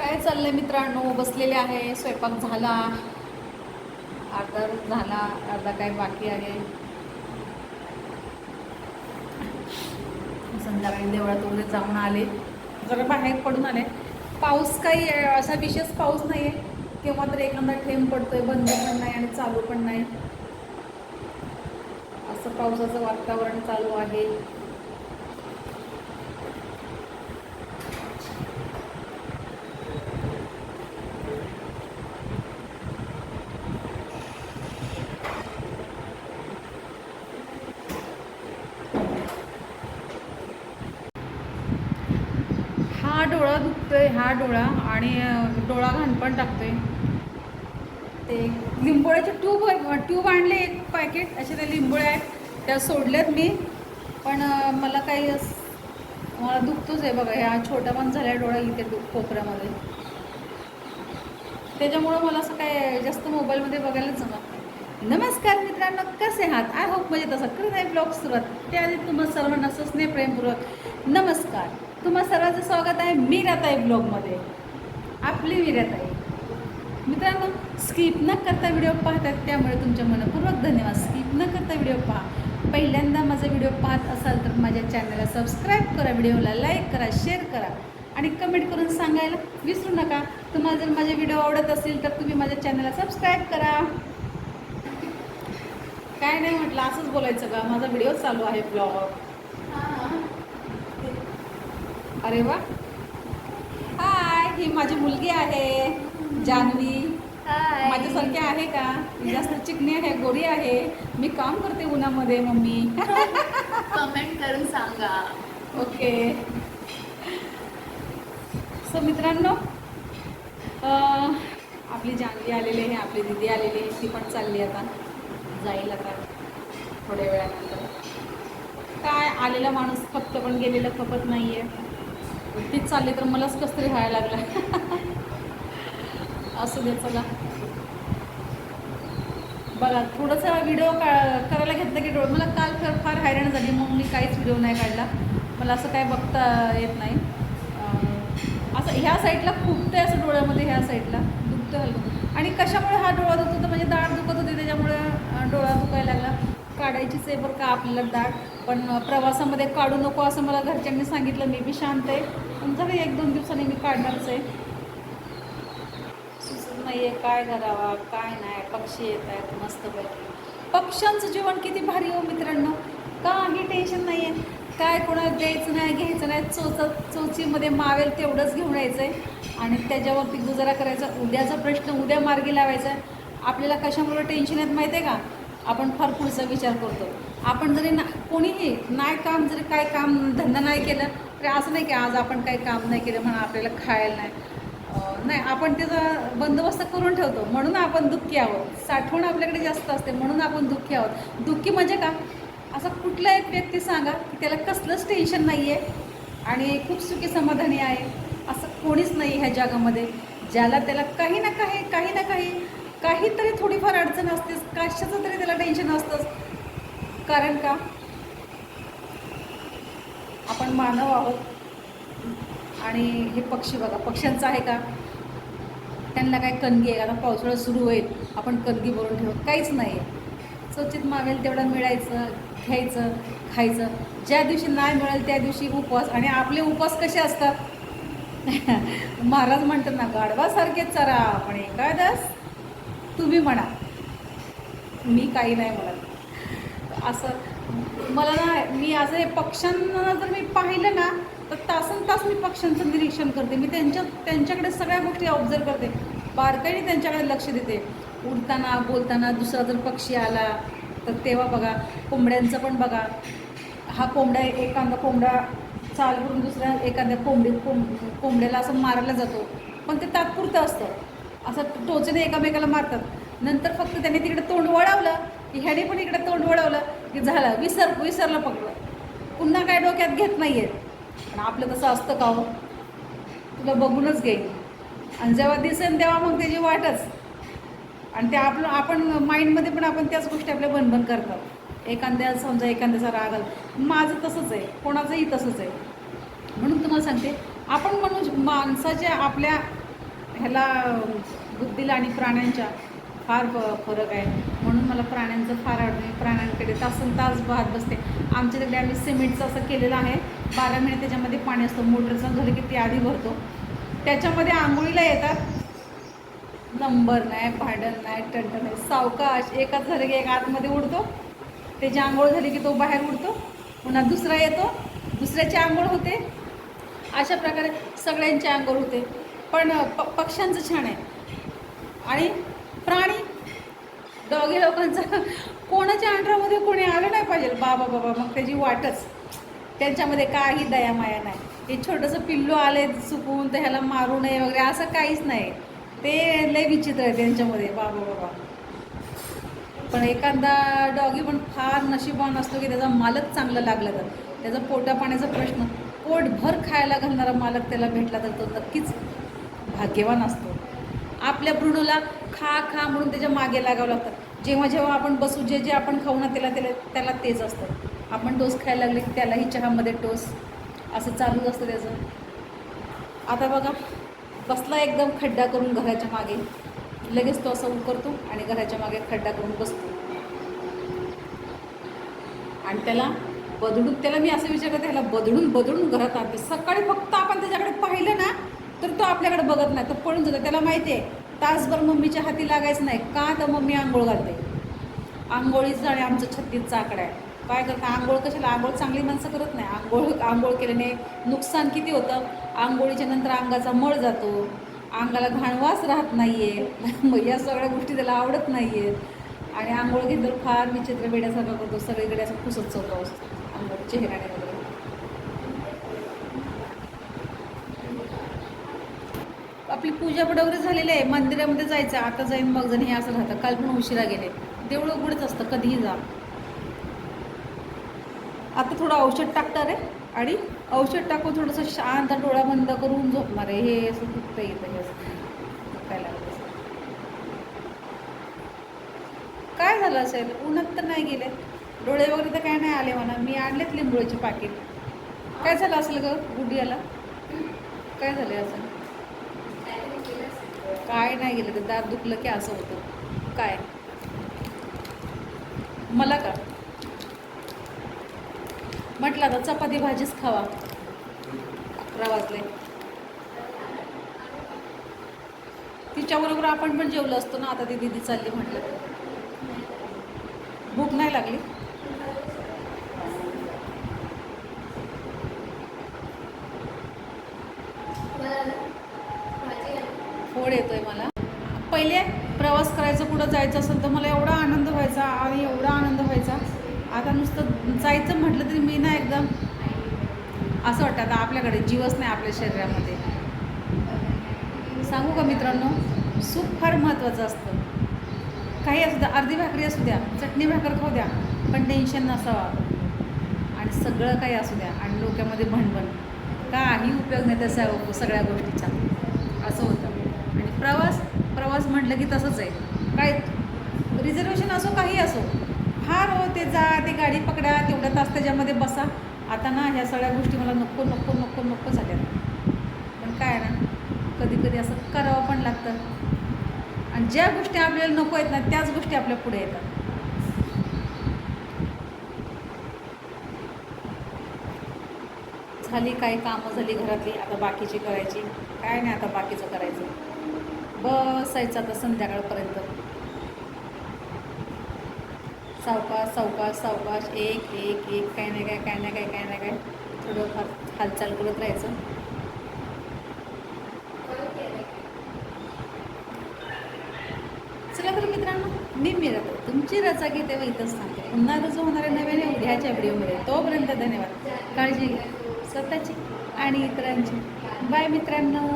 काय चाललंय मित्रांनो? बसलेले आहे स्वयंपाक झाला. अर्धा झाला अर्धा काय बाकी आहे? संध्याकाळी देवळात वगैरे जाऊन आले. जरा बाहेर पडून आले. पाऊस काही असा विशेष पाऊस नाही आहे केव्हा तर एखादा थेंब पडतोय बंद पण नाही आणि चालू पण नाही. असं पावसाचं वातावरण चालू आहे हा डोळा दुखतोय हा डोळा आणि डोळा घाण पण टाकतोय. ते लिंबोळ्याचे ट्यूब ट्यूब आणले एक पॅकेट असे त्या लिंबोळ्या आहेत. त्या सोडल्यात मी पण मला काही मला दुखतोच आहे बघा ह्या छोटा पण झाल्या डोळा इथे कोपऱ्यामध्ये. त्याच्यामुळं मला असं काय जास्त मोबाईलमध्ये बघायलाच जमत नमस्कार मित्रांनो कसे आहात? आय होप म्हणजे तसं करत आहे ब्लॉग सुरुवात. त्याआधी तुम्हा सर्वांना असं स्नेहप्रेमपूर्वक नमस्कार. तुम्हा सर्वांचं स्वागत आहे मी आहे ब्लॉगमध्ये आपली विरत आहे मित्रांनो स्किप न करता व्हिडिओ पाहतात त्यामुळे तुमच्या मनपूर्वक धन्यवाद. स्किप न करता व्हिडिओ पहा. पहिल्यांदा माझा व्हिडिओ पाहत असाल तर माझ्या चॅनलला सबस्क्राईब करा व्हिडिओला लाईक करा शेअर करा. आणि कमेंट करून सांगायला विसरू नका. तुम्हाला जर माझे व्हिडिओ आवडत असतील तर तुम्ही माझ्या चॅनलला सबस्क्राईब करा. काय नाही म्हटलं असंच बोलायचं का माझा व्हिडिओ चालू आहे ब्लॉग अरे वा. हाय ही माझी मुलगी आहे जान्हवी माझ्यासारखी आहे का? जास्त चिकणी आहे गोरी आहे. मी काम करते उन्हामध्ये मम्मी. कमेंट करून सांगा. ओके. सो मित्रांनो आपली जान्हवी आलेली आहे आपली दिदी आलेली आहे ती पण चालली आता. जाईल आता थोड्या वेळानंतर. काय आलेला माणूस खपत पण गेलेलं खपत नाही आहे तीच चालली तर मलाच कसं तरी व्हायला लागला असू दे चला. बघा थोडंसं व्हिडिओ का करायला घेतलं की डोळ मला काल फार फार हैराण झाली मग मी काहीच व्हिडिओ नाही काढला. मला असं काय बघता येत नाही. असं ह्या साईडला खूपतंय असं डोळ्यामध्ये ह्या साईडला दुखतं हलकं. आणि कशामुळे हा डोळा दुखतो? म्हणजे दाढ दुखत डोळा दुखायला लागला. काढायचीच आहे बरं का आपल्याला दाट. पण प्रवासामध्ये काढू नको असं मला घरच्यांनी सांगितलं. मी बी शांत आहे. पण झालं एक दोन दिवसांनी मी काढणारच आहे. सुचत नाही आहे काय करावा? काय नाही. पक्षी येत आहेत मस्तपैकी पक्ष्यांचं जीवन किती भारी हो मित्रांनो. काही टेन्शन नाही आहे काय कोणा द्यायचं नाही घ्यायचं नाही. चोचत चोचीमध्ये मावेल तेवढंच घेऊन यायचं आहे आणि त्याच्यावरती गुजारा करायचा. उद्याचा प्रश्न उद्या मार्गी लावायचा. आहे आपल्याला कशामुळे टेन्शन येत माहिती आहे का? आपण फार पुढचा विचार करतो. आपण जरी ना कोणीही नाही काम जरी काय काम धंदा नाही केलं तरी असं नाही की आज आपण काही काम नाही केलं म्हणून आपल्याला खायला नाही. नाही आपण त्याचा बंदोबस्त करून ठेवतो. म्हणून आपण दुःखी आहोत. साठवण आपल्याकडे जास्त असते म्हणून आपण दुःखी आहोत. दुःखी म्हणजे का? असा कुठला एक व्यक्ती सांगा की त्याला कसलंच टेन्शन नाही आहे आणि खूप सुखी समाधानी आहे. असं कोणीच नाही ह्या जगामध्ये. ज्याला त्याला काही ना काही काही ना काही काहीतरी थोडीफार अडचण असतेच कशाचं तरी त्याला टेन्शन असतंच कारण का? आपण मानव आहोत. आणि हे पक्षी बघा पक्ष्यांचं आहे का? त्यांना काय कणगी आहे? आता पावसाळा सुरू होईल. आपण कणगी भरून ठेवत काहीच नाही. आहे स्वच्छित मागेल तेवढं मिळायचं घ्यायचं खायचं. ज्या दिवशी नाही मिळेल त्या दिवशी उपवास. आणि आपले उपवास कसे असतात? महाराज म्हणतात ना गाढवासारखेच चरा आपण एकादस तुम्ही म्हणा. मी काही नाही म्हणत. असं मला ना मी असं हे पक्ष्यांना जर मी पाहिलं ना तर तासन तास मी पक्ष्यांचं निरीक्षण करते. मी त्यांच्या त्यांच्याकडे सगळ्या गोष्टी ऑब्झर्व करते. बारकाईने त्यांच्याकडे लक्ष देते. उडताना बोलताना दुसरा जर पक्षी आला तर तेव्हा बघा. कोंबड्यांचं पण बघा. हा कोंबड्या एखादा कोंबडा चालवून दुसऱ्या एखाद्या कोंबडी कोंब कोंबड्याला असं मारायला जातो. पण ते तात्पुरतं असतं. असं टोचेने एकामेकाला मारतात. नंतर फक्त त्याने तिकडे तोंड वळवलं की ह्याने पण इकडे तोंड वळवलं की झालं विसर विसरलं पकडलं पुन्हा काय डोक्यात घेत नाही आहेत पण आपलं तसं असतं का हो? तुला बघूनच घेईन आणि जेव्हा दिसेल तेव्हा मग त्याची वाटच. आणि ते आपलं आपण माइंडमध्ये पण आपण त्याच गोष्टी आपल्या बनबन करतो एखाद्या समजा एखाद्याचा राग आला माझं तसंच आहे कोणाचंही तसंच आहे. म्हणून तुम्हाला सांगते आपण म्हणू माणसाच्या आपल्या ह्याला बुद्धीला आणि प्राण्यांच्या फार फरक आहे. म्हणून मला प्राण्यांचं फार आवडतं. मी प्राण्यांकडे तासन तास पाहत बसते. आमच्या तिकडे आम्ही सिमेंटचं असं केलेलं आहे. बारा महिने त्याच्यामध्ये पाणी असतं. मोटरचं झालं की आधी भरतो. त्याच्यामध्ये आंघोळीला येतात. नंबर नाही भांडण नाही टंट नाही. सावकाश एकाच झालं की एक आतमध्ये उडतो. त्याची आंघोळ झाली की तो बाहेर उडतो. पुन्हा दुसरा येतो. दुसऱ्याची आंघोळ होते. अशा प्रकारे सगळ्यांची आंघोळ होते. पण प पक्ष्यांचं छान आहे. आणि प्राणी डॉगी लोकांचं कोणाच्या अंडरामध्ये कोणी आलं नाही पाहिजे. बाबा बाबा मग त्याची वाटच. त्यांच्यामध्ये काही दया माया नाही. हे छोटंसं पिल्लू आले चुकून तर ह्याला मारू नये वगैरे असं काहीच नाही. ते लय विचित्र आहे त्यांच्यामध्ये. बाबा बाबा. पण एखादा डॉगी पण फार नशिबान असतो की त्याचा मालक चांगला लागला तर. त्याचा पोटा पाण्याचा प्रश्न. पोटभर खायला घालणारा मालक त्याला भेटला तर तो नक्कीच भाग्यवान असतो. आपल्या ब्रुणोला खा खा म्हणून त्याच्यामागे लागावं लागतं. जेव्हा जेव्हा आपण बसू जे जे आपण खाऊ ना त्याला त्याला त्याला तेच असतं. आपण टोस खायला लागले की त्यालाही चहामध्ये टोस असं चालूच असतं त्याचं. आता बघा बसला एकदम खड्डा करून घराच्या मागे. लगेच तो असं उकरतो आणि घराच्या मागे खड्डा करून बसतो. आणि त्याला बदडून त्याला मी असं विचारलं त्याला बदडून बदडून घरात आणते. सकाळी फक्त आपण त्याच्याकडे पाहिलं ना तर तो आपल्याकडे बघत नाही तो पळून जातो. त्याला माहिती आहे तासभर मम्मीच्या हाती लागायचं नाही. का तर मम्मी आंघोळ घालते. आंघोळीचं आणि आमचं छत्तीसचा आकडा आहे काय करतं आंघोळ कशाला? आंघोळ चांगली माणसं करत नाही. आंघोळ आंघोळ केल्याने नुकसान किती होतं? आंघोळीच्या नंतर अंगाचा मळ जातो. अंगाला घाणवास राहत नाही आहे मग या सगळ्या गोष्टी त्याला आवडत नाही आहेत आणि आंघोळ घेतलं फार विचित्र वेड्यासारखा करतो. सगळीकडे असं पुसत चौका असतो आंघोळ चेहऱ्याने वगैरे. आपली पूजा पण वगैरे झालेली आहे. मंदिरामध्ये जायचं आता जाईन मग जण हे असं राहतं. काल पण उशिरा गेले. देवळं उघडच असतं कधीही जा. आता थोडं औषध टाकणार आहे आणि औषध टाकून थोडंसं शांत डोळा बंद करून झोपणार आहे हे असं फक्त येतं हे असं लागलं काय झालं असेल? उन्हात तर नाही गेले. डोळे वगैरे तर काय नाही आले म्हणा. मी आणलेत लिंबोळीचे पाकिट. काय झालं असेल ग? गुडियाला? काय झालं असं? काय नाही गेलं ते दात दुखलं की असं होतं. काय? मला का? म्हटलं आता चपाती भाजीच खावा. अकरा वाजले. तिच्याबरोबर आपण पण जेवलो असतो ना आता ती दिदी चालली म्हटलं. भूक नाही लागली? फोड येतोय मला. पहिले प्रवास करायचं कुठं जायचं असेल तर मला एवढा आनंद व्हायचा आणि एवढा आनंद व्हायचा. आता नुसतं जायचं म्हटलं तरी मी ना एकदम असं वाटतं आता आपल्याकडे जीवच नाही आपल्या शरीरामध्ये. सांगू का मित्रांनो सूप फार महत्त्वाचं असतं. काही असू द्या अर्धी भाकरी असू द्या चटणी भाकर खाऊ द्या पण टेन्शन नसावा. आणि सगळं काही असू द्या आणि डोक्यामध्ये भणभण. काही उपयोग नाही त्या सगळ्या गोष्टीचा. असं होतं. आणि प्रवास प्रवास म्हटलं की तसंच आहे. काय रिझर्वेशन असो काही असो फार हो ते जा ते गाडी पकडा तेवढ्या तास त्याच्यामध्ये बसा. आता ना ह्या सगळ्या गोष्टी मला नको नको नको नको झाल्या. पण काय ना कधी कधी असं करावं पण लागतं. आणि ज्या गोष्टी आपल्याला नको आहेत ना त्याच गोष्टी आपल्या पुढे येतात. झाली काही कामं झाली घरातली आता बाकीची करायची. काय नाही आता बाकीचं करायचं. बसायचं आता संध्याकाळपर्यंत. सावकाश सावकाश सावकाश एक एक एक काय नाही काय काय नाही काय काय नाही काय. थोडंफार हालचाल करत राहायचं. चला तर मित्रांनो मी मिळत तुमची रजा घेते व इथंच सांगते पुन्हा रजा होणार आहे नव्याने उद्याच्या व्हिडिओमध्ये. तोपर्यंत धन्यवाद. काळजी घ्या. स्वतःची आणि इतरांची. बाय मित्रांनो.